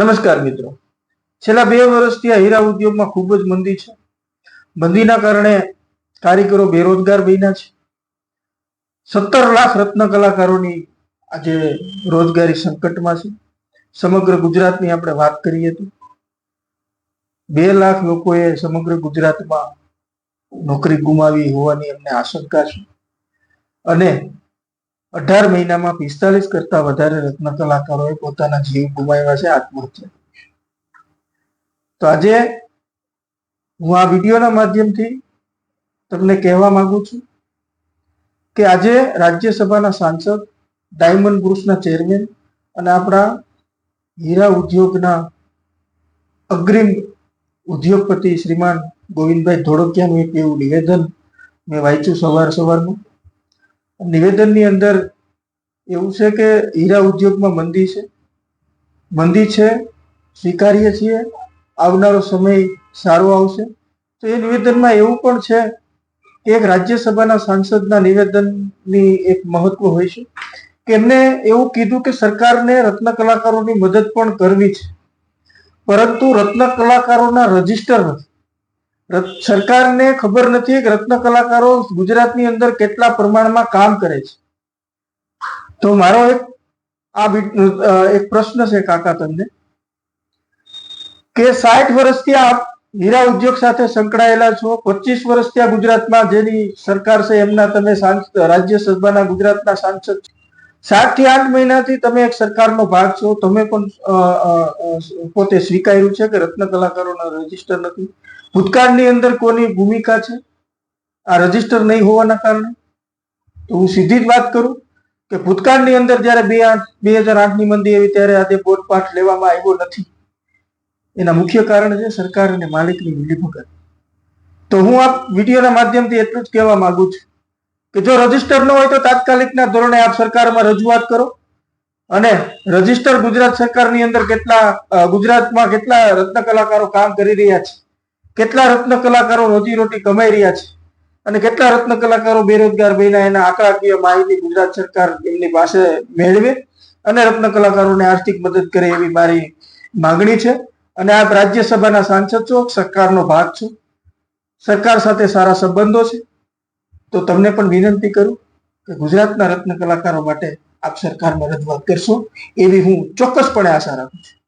નમસ્કાર મિત્રો. છેલ્લા બે વર્ષથી આ હીરા ઉદ્યોગમાં ખૂબ જ મંદી છે. મંદીના કારણે કારીગરો બેરોજગાર બન્યા છે. સત્તર લાખ રત્ન કલાકારોની આજે રોજગારી સંકટમાં છે. સમગ્ર ગુજરાતની આપણે વાત કરીએ તો બે લાખ લોકોએ સમગ્ર ગુજરાતમાં નોકરી ગુમાવી હોવાની અમને આશંકા છે. અને અઢાર મહિનામાં પિસ્તાલીસ કરતા વધારે રત્ન કલાકારોએ પોતાના જીવ ગુમાવ્યા છે આત્મહત્યા. તો આજે હું આ વિડીયોના માધ્યમથી તમને કહેવા માંગુ છું કે આજે રાજ્યસભાના સાંસદ ડાયમંડ ગ્રુપ્સના ચેરમેન અને આપણા હીરા ઉદ્યોગના અગ્રીમ ઉદ્યોગપતિ શ્રીમાન ગોવિંદભાઈ ધોળકિયાનું એક એવું નિવેદન મેં વાંચ્યું સવાર સવારનું નિવેદનની અંદર એવું છે કે હીરા ઉદ્યોગમાં મંદી છે. મંદી છે, સ્વીકારીએ છીએ. આવનારો સમય સારો આવશે. તો એ નિવેદનમાં એવું પણ છે કે એક રાજ્યસભાના સાંસદના નિવેદનની એક મહત્વ હોય છે કે એમને એવું કીધું કે સરકારને રત્ન કલાકારોની મદદ પણ કરવી છે. પરંતુ રત્ન કલાકારોના રજિસ્ટર નથી. સરકારને ખબર નથી કે રત્ન કલાકારો ગુજરાતની અંદર કેટલા પ્રમાણમાં કામ કરે છે તો મારો એક, આ એક પ્રશ્ન છે કાકા તમને કે સાઠ વર્ષથી આપ હીરા ઉદ્યોગ સાથે સંકળાયેલા છો, પચીસ વર્ષથી આ ગુજરાતમાં જેની સરકાર છે એમના તમે રાજ્યસભાના ગુજરાતના સાંસદ છો. સાતથી આઠ મહિનાથી તમે એક સરકારનો ભાગ છો. તમે પણ પોતે સ્વીકાર્યું છે કે રત્ન કલાકારોના રજિસ્ટર નથી. ભૂતકાળની અંદર કોની ભૂમિકા છે? આ રજિસ્ટર નહીં હોવાના કારણે? તો હું સીધી જ વાત કરું કે ભૂતકાળની અંદર જ્યારે બે આઠ બે હજાર આઠની મંદી આવી ત્યારે આજે બોધપાઠ લેવામાં આવ્યો નથી. એના મુખ્ય કારણ છે સરકાર અને માલિકની મિલીભગત. તો હું આ વિડીયોના માધ્યમથી એટલું જ કહેવા માંગુ છું કે જો રજિસ્ટર ન હોય તો તાત્કાલિકના ધોરણે આપ સરકારમાં રજૂઆત કરો. અને રજિસ્ટર ગુજરાત સરકારની અંદર કેટલા ગુજરાતમાં કેટલા રત્ન કલાકારો કામ કરી રહ્યા છે? કેટલા રત્ન કલાકારો રોજીરોટી કમાઈ રહ્યા છે? અને કેટલા રત્ન કલાકારો બેરોજગાર બન્યા એના આંકડાકીય માહિતી ગુજરાત સરકાર એમની પાસે મેળવે અને રત્ન કલાકારોને આર્થિક મદદ કરે એવી મારી માંગણી છે. અને આપ રાજ્યસભાના સાંસદ છો, સરકારનો ભાગ છો. સરકાર સાથે સારા સંબંધો છે. તો તમને પણ વિનંતી કરું કે ગુજરાતના રત્ન કલાકારો માટે આપ સરકારમાં રજૂઆત કરશો. એવી હું ચોક્કસપણે આશા રાખું છું.